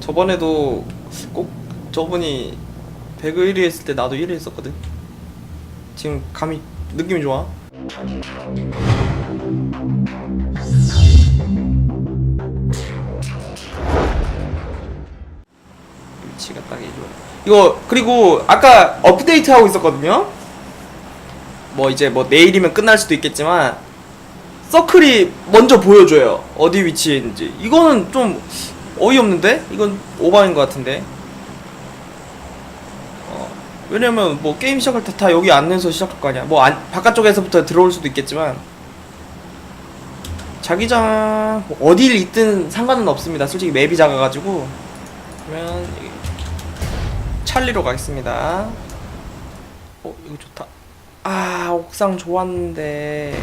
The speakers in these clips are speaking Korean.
저번에도 꼭 저분이 배그 1위 했을 때 나도 1위 했었거든. 지금 감이 느낌이 좋아. 위치가 딱 이거. 이거 그리고 아까 업데이트 하고 있었거든요. 뭐 이제 뭐 내일이면 끝날 수도 있겠지만 서클이 먼저 보여줘요. 어디 위치에 있는지. 이거는 좀 어이없는데? 이건 오바인 것 같은데. 어, 왜냐면 뭐 게임 시작할 때 다 여기 안내서 시작할 거 아니야. 뭐 안, 바깥쪽에서부터 들어올 수도 있겠지만 자기장 뭐 어디를 있든 상관은 없습니다. 솔직히 맵이 작아가지고 그러면 이- 찰리로 가겠습니다. 어 이거 좋다. 아 옥상 좋았는데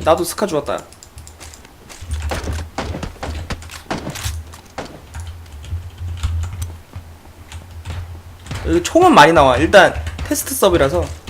나도 스카. 여기 총은 많이 나와. 일단 테스트 서브라서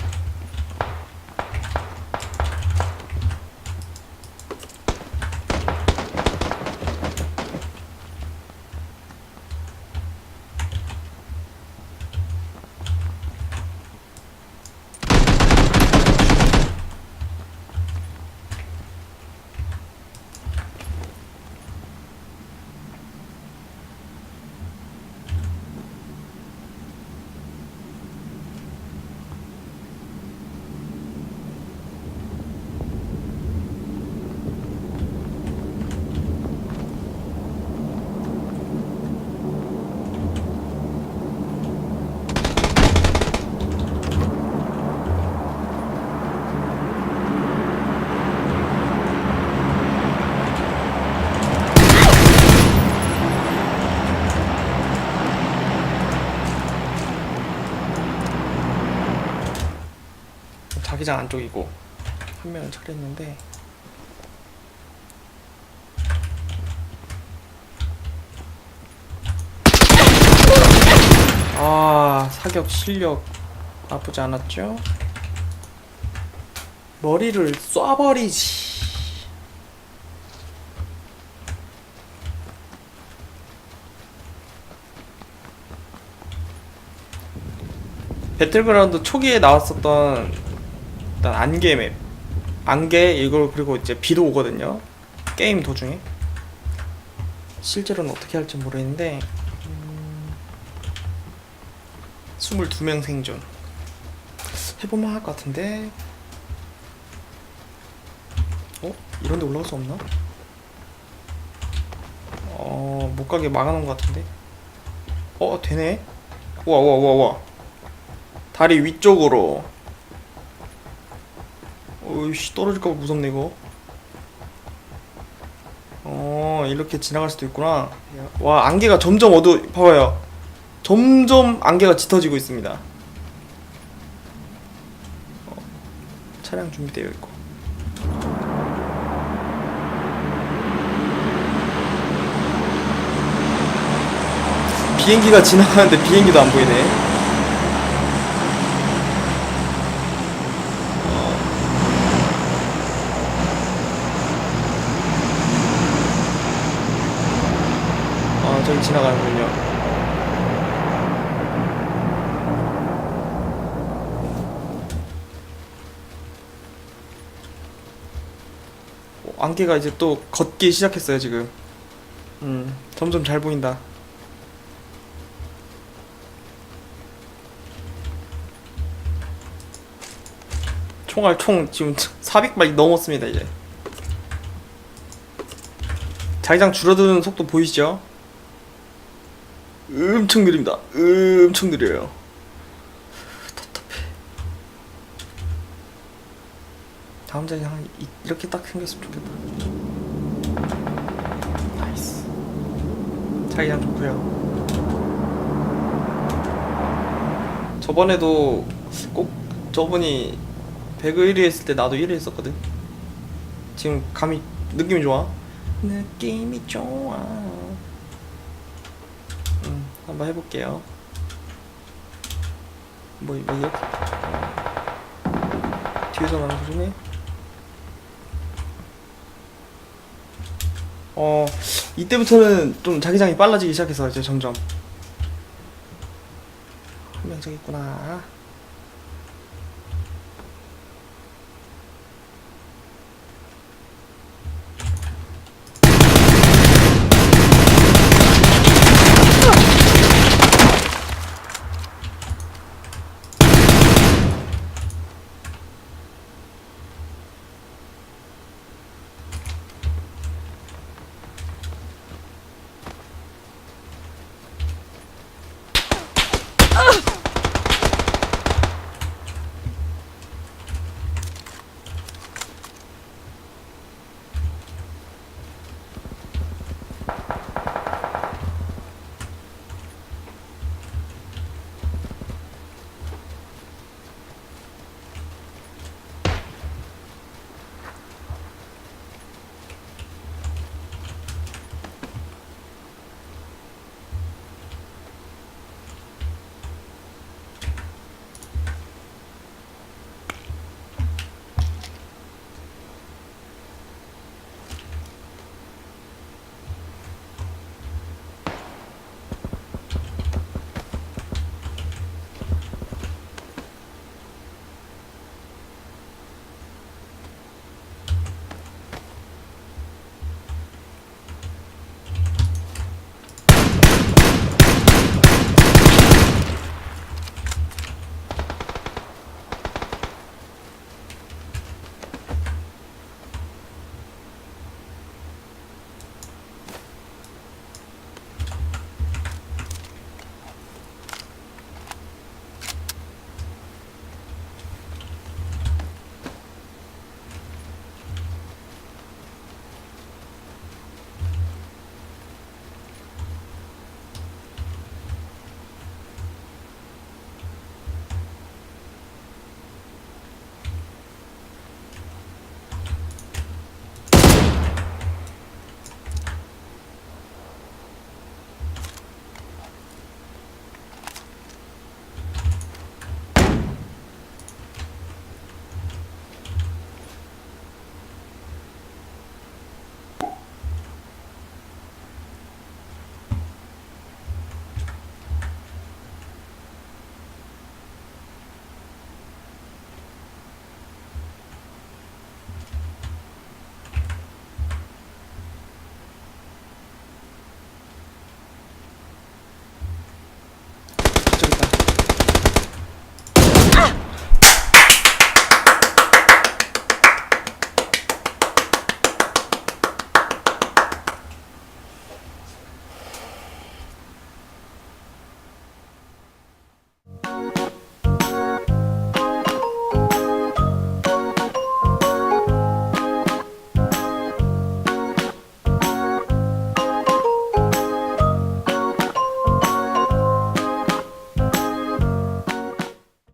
자기장 안쪽이고 한 명은 처리했는데 아 사격 실력 나쁘지 않았죠? 머리를 쏴버리지 배틀그라운드 초기에 나왔었던 일단 안개 맵. 안개 이걸 그리고 이제 비도 오거든요. 게임 도중에. 실제로는 어떻게 할지 모르겠는데 음, 22명 생존. 해볼만 할것 같은데. 어? 이런데 올라갈 수 없나? 어... 못 가게 막아놓은 것 같은데. 어? 되네. 우와 우와 우와 우와. 다리 위쪽으로 어이씨 떨어질까봐 무섭네 이거. 어 이렇게 지나갈 수도 있구나. 와 안개가 점점 어두 봐봐요. 점점 안개가 짙어지고 있습니다. 어, 차량 준비되어 있고. 비행기가 지나가는데 비행기도 안 보이네 지나가는군요. 어, 안개가 이제 또 걷기 시작했어요 지금. 음 점점 잘 보인다. 총알 총 지금 400발 넘었습니다 이제. 자기장 줄어드는 속도 보이시죠? 엄청 느립니다. 엄청 느려요. 답답해. 다음 자기장 이- 이렇게 딱 생겼으면 좋겠다. 나이스. 자기장 좋고요. 저번에도 꼭 저분이 배그 1위 했을 때 나도 1위 했었거든. 지금 감이 느낌이 좋아. 느낌이 좋아. 음, 한번 해볼게요. 뭐, 뭐 이렇게 뒤에서 나는 소리네. 어 이때부터는 좀 자기장이 빨라지기 시작해서 이제 점점 한명 저기 있구나